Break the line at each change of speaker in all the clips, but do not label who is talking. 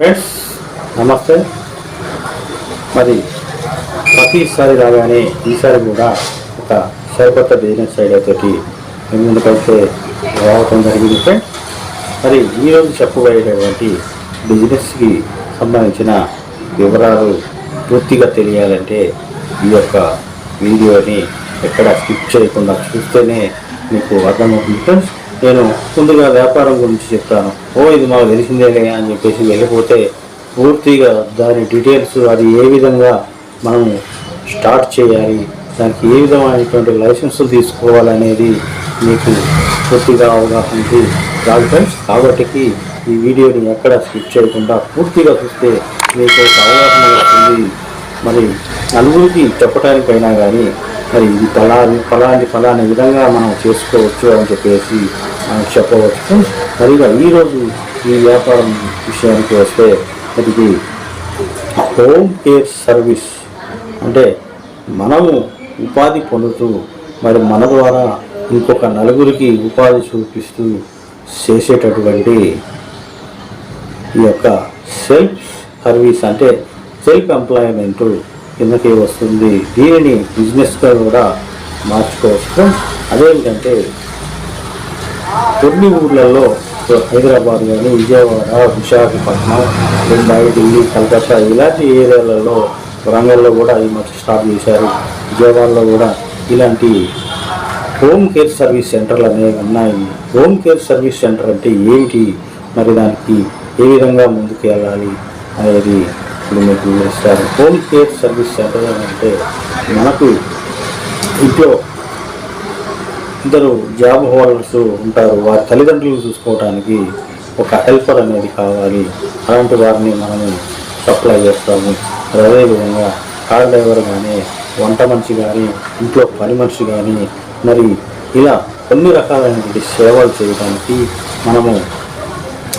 నమస్తే. మరి ప్రతిసారి రాగానే ఈసారి కూడా ఒక సరికొత్త బిజినెస్ ఐడియాతోటి మేము ముందుకైతే రావటం జరిగింది ఫ్రెండ్ మరి ఈరోజు చెప్పబోయేటటువంటి బిజినెస్కి సంబంధించిన వివరాలు పూర్తిగా తెలియాలంటే ఈ యొక్క వీడియోని ఎక్కడ స్కిప్ చేయకుండా చూస్తేనే మీకు అర్థమవుతుంది ఫ్రెండ్స్ నేను ముందుగా వ్యాపారం గురించి చెప్తాను. ఓ ఇది మాకు తెలిసిందేలే అని చెప్పేసి వెళ్ళిపోతే పూర్తిగా దాని డీటెయిల్స్ అది ఏ విధంగా మనం స్టార్ట్ చేయాలి దానికి ఏ విధమైనటువంటి లైసెన్సు తీసుకోవాలనేది మీకు పూర్తిగా అవగాహన ఉంది. రాదు ఫ్రెండ్స్ కాబట్టి ఈ వీడియోని ఎక్కడ స్కిప్ చేయకుండా పూర్తిగా చూస్తే మీకు అవగాహన వస్తుంది. మరి నలుగురికి చెప్పడానికైనా కానీ మరి ఇది ఫలాని ఫలాని ఫలాని విధంగా మనం చేసుకోవచ్చు అని చెప్పేసి మనం చెప్పవచ్చు. మరిగా ఈరోజు ఈ వ్యాపారం విషయానికి వస్తే ఇది హోమ్ కేర్ సర్వీస్ అంటే మనము ఉపాధి పొందుతూ మరి మన ద్వారా ఇంకొక నలుగురికి ఉపాధి చూపిస్తూ చేసేటటువంటి ఈ యొక్క సెల్ఫ్ సర్వీస్ అంటే సెల్ఫ్ ఎంప్లాయ్మెంటు కిందకి వస్తుంది. దీనిని బిజినెస్గా కూడా మార్చుకోవచ్చు. అదేంటంటే కొన్ని ఊర్లలో హైదరాబాద్ కానీ విజయవాడ విశాఖపట్నం ముంబై ఢిల్లీ కలకత్తా ఇలాంటి ఏరియాలలో వరంగల్లో కూడా ఈ మధ్య స్టార్ట్ చేశారు. విజయవాడలో కూడా ఇలాంటి హోమ్ కేర్ సర్వీస్ సెంటర్లు అనేవి ఉన్నాయి. హోమ్ కేర్ సర్వీస్ సెంటర్ అంటే ఏమిటి మరి దానికి ఏ విధంగా ముందుకు వెళ్ళాలి అనేది ఇప్పుడు మీకు ఇస్తారు. హోమ్ కేర్ సర్వీస్ సెంటర్ అంటే మనకు ఇంట్లో ఇద్దరు జాబ్ హోల్డర్స్ ఉంటారు. వారి తల్లిదండ్రులు చూసుకోవడానికి ఒక హెల్పర్ అనేది కావాలి. అలాంటి వారిని మనము సప్లై చేస్తాము. అదేవిధంగా కార్ డ్రైవర్ కానీ వంట మనిషి కానీ ఇంట్లో పని మనిషి కానీ మరి ఇలా కొన్ని రకాలైనటువంటి సేవలు చేయడానికి మనము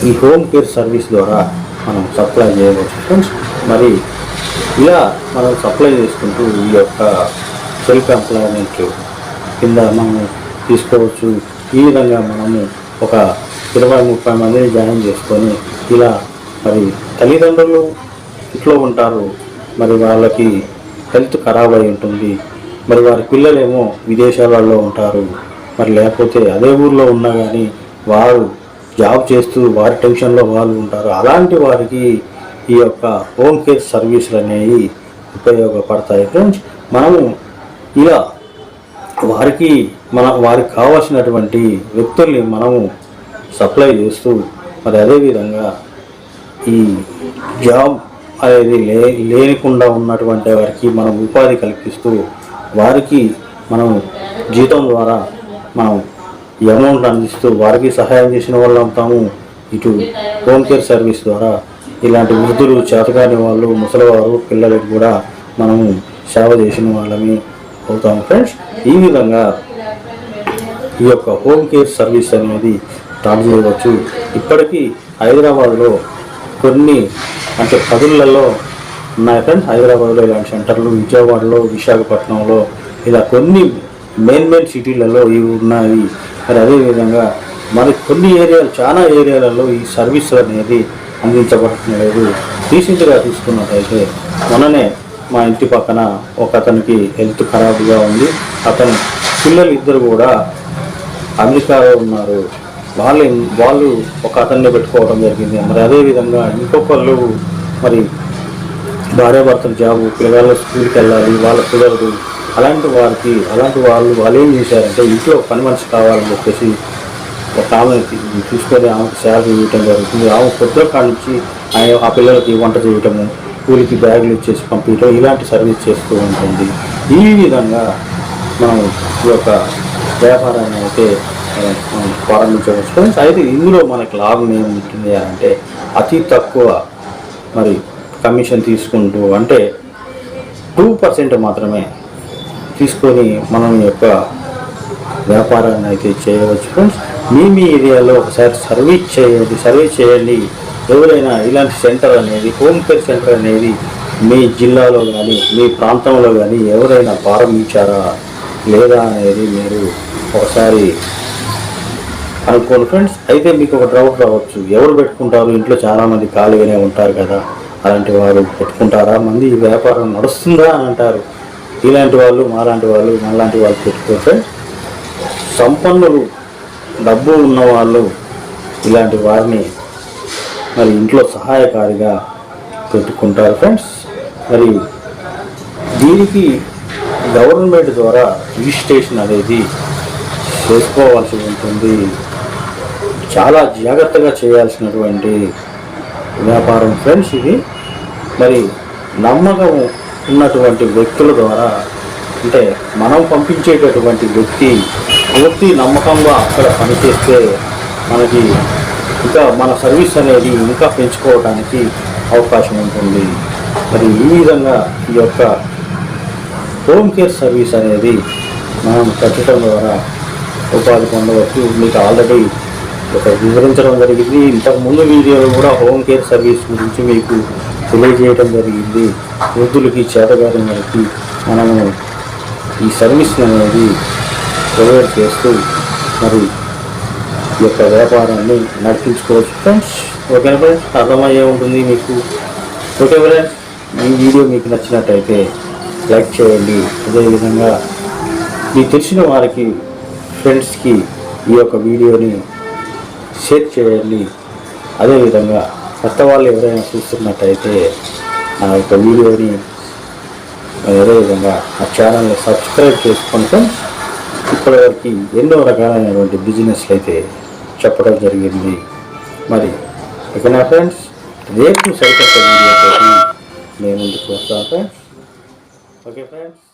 ఈ హోమ్ కేర్ సర్వీస్ ద్వారా మనం సప్లై చేయవచ్చు. ఫ్రెండ్స్ మరి ఇలా మనం సప్లై చేసుకుంటూ ఈ యొక్క సెల్ఫ్ ఎంప్లాయ్మెంట్ కింద మనం తీసుకోవచ్చు. ఈ విధంగా మనము ఒక ఇరవై ముప్పై మందిని జాయిన్ చేసుకొని ఇలా మరి తల్లిదండ్రులు ఇంట్లో ఉంటారు. మరి వాళ్ళకి హెల్త్ ఖరాబ్ అయి ఉంటుంది. మరి వారి పిల్లలేమో విదేశాలలో ఉంటారు. మరి లేకపోతే అదే ఊర్లో ఉన్నా కానీ వారు జాబ్ చేస్తూ వారి టెన్షన్లో వాళ్ళు ఉంటారు. అలాంటి వారికి ఈ యొక్క హోమ్ కేర్ సర్వీసులు అనేవి ఉపయోగపడతాయి ఫ్రెండ్స్. మనము ఇలా వారికి మన వారికి కావాల్సినటువంటి వ్యక్తుల్ని మనము సప్లై చేస్తూ మరి అదేవిధంగా ఈ జాబ్ అనేది లే లేనికుండా ఉన్నటువంటి వారికి మనం ఉపాధి కల్పిస్తూ వారికి మనం జీతం ద్వారా మనం అమౌంట్ అందిస్తూ వారికి సహాయం చేసిన వాళ్ళు ఇటు హోమ్ కేర్ సర్వీస్ ద్వారా ఇలాంటి వృద్ధులు చేతకాని వాళ్ళు ముసలివారు పిల్లలకు కూడా మనము సేవ చేసిన వాళ్ళని అవుతాము ఫ్రెండ్స్. ఈ విధంగా ఈ యొక్క హోమ్ కేర్ సర్వీస్ అనేది స్టార్ట్ చేయవచ్చు. ఇప్పటికీ హైదరాబాద్లో కొన్ని అంటే పదులలో ఉన్నాయి ఫ్రెండ్స్. హైదరాబాద్లో ఇలాంటి సెంటర్లు విజయవాడలో విశాఖపట్నంలో ఇలా కొన్ని మెయిన్ మెయిన్ సిటీలలో ఇవి ఉన్నాయి. మరి అదేవిధంగా మరి కొన్ని ఏరియాలు చాలా ఏరియాలలో ఈ సర్వీస్ అనేది అందించబడలేదు రీసెంట్గా తీసుకున్నట్లయితే మొన్ననే మా ఇంటి పక్కన ఒక అతనికి హెల్త్ ఖరాబ్గా ఉంది. అతని పిల్లలు ఇద్దరు కూడా అమెరికాలో ఉన్నారు. వాళ్ళు వాళ్ళు ఒక అతన్ని పెట్టుకోవడం జరిగింది. మరి అదేవిధంగా ఇంకొకళ్ళు మరి భార్యాభర్తలు జాబు పిల్లగాళ్ళు స్కూల్కి వెళ్ళాలి వాళ్ళ కుదరదు. అలాంటి వారికి అలాంటి వాళ్ళు వాళ్ళు ఏం చేశారంటే ఇంట్లో పని మనిషి కావాలని చెప్పేసి ఒక ఆమె తీసుకొని ఆమెకు శాలరీ చేయటం జరుగుతుంది. ఆమె పొద్దున కాడ నుంచి ఆ పిల్లలకి వంట చేయటము కూలికి బ్యాగులు ఇచ్చేసి పంపించడం ఇలాంటి సర్వీస్ చేస్తూ ఉంటుంది. ఈ విధంగా మనం ఈ యొక్క వ్యాపారాన్ని అయితే ప్రారంభించవచ్చు. ఫ్రెండ్స్ అయితే ఇందులో మనకు లాభం ఏముంటుంది అంటే అతి తక్కువ మరి కమిషన్ తీసుకుంటూ అంటే టూ పర్సెంట్ మాత్రమే తీసుకొని మనం యొక్క వ్యాపారాన్ని అయితే చేయవచ్చు. ఫ్రెండ్స్ మీ మీ ఏరియాలో ఒకసారి సర్వీస్ చేయండి సర్వీస్ చేయండి. ఎవరైనా ఇలాంటి సెంటర్ అనేది హోమ్ కేర్ సెంటర్ అనేది మీ జిల్లాలో కానీ మీ ప్రాంతంలో కానీ ఎవరైనా ప్రారంభించారా లేదా అనేది మీరు ఒకసారి అనుకోండి. ఫ్రెండ్స్ అయితే మీకు ఒక డౌట్ రావచ్చు. ఎవరు పెట్టుకుంటారు? ఇంట్లో చాలామంది ఖాళీగానే ఉంటారు కదా. అలాంటి వారు పెట్టుకుంటారా? మంది ఈ వ్యాపారం నడుస్తుందా అని అంటారు. ఇలాంటి వాళ్ళు మాలాంటి వాళ్ళు మనలాంటి వాళ్ళు పెట్టుకుంటే సంపన్నులు డబ్బు ఉన్న వాళ్ళు ఇలాంటి వారిని మరి ఇంట్లో సహాయకారిగా పెట్టుకుంటారు ఫ్రెండ్స్. మరి దీనికి గవర్నమెంట్ ద్వారా రిజిస్ట్రేషన్ అనేది చేసుకోవాల్సి ఉంటుంది. చాలా జాగ్రత్తగా చేయాల్సినటువంటి వ్యాపారం ఫ్రెండ్స్ ఇది. మరి నమ్మకం ఉన్నటువంటి వ్యక్తుల ద్వారా అంటే మనం పంపించేటటువంటి వ్యక్తి పూర్తి నమ్మకంగా అక్కడ పనిచేస్తే మనకి ఇంకా మన సర్వీస్ అనేది ఇంకా పెంచుకోవడానికి అవకాశం ఉంటుంది. మరి ఈ విధంగా ఈ యొక్క హోమ్ కేర్ సర్వీస్ అనేది మనం పెట్టడం ద్వారా ఉపాధి పొందవచ్చు. మీకు ఆల్రెడీ ఒక వివరించడం జరిగింది. ఇంతకు ముందు వీడియోలో కూడా హోమ్ కేర్ సర్వీస్ గురించి మీకు తెలియజేయడం జరిగింది. వృద్ధులకి చేతగారి వారికి మనము ఈ సర్వీస్ అనేది ప్రొవైడ్ చేస్తూ మరి ఈ యొక్క వ్యాపారాన్ని నడిపించుకోవచ్చు. ఫ్రెండ్స్ ఓకే ఫ్రెండ్స్ అర్థమయ్యే ఉంటుంది మీకు. ఓకే ఫ్రెండ్స్ ఈ వీడియో మీకు నచ్చినట్టయితే లైక్ చేయండి. అదేవిధంగా మీకు తెలిసిన వారికి ఫ్రెండ్స్కి ఈ యొక్క వీడియోని షేర్ చేయండి. అదేవిధంగా కొత్త వాళ్ళు ఎవరైనా చూస్తున్నట్టయితే నా యొక్క వీడియోని అదేవిధంగా ఆ ఛానల్ని సబ్స్క్రైబ్ చేసుకొని ఫ్రెండ్స్ ఇప్పటివరకు ఎన్నో రకాలైనటువంటి బిజినెస్లు అయితే చెప్పడం జరిగింది. మరి ఇక నా ఫ్రెండ్స్ రేపు సరికొత్త వీడియోతో నేను ముందుకు వస్తాను ఫ్రెండ్స్ ఓకే ఫ్రెండ్స్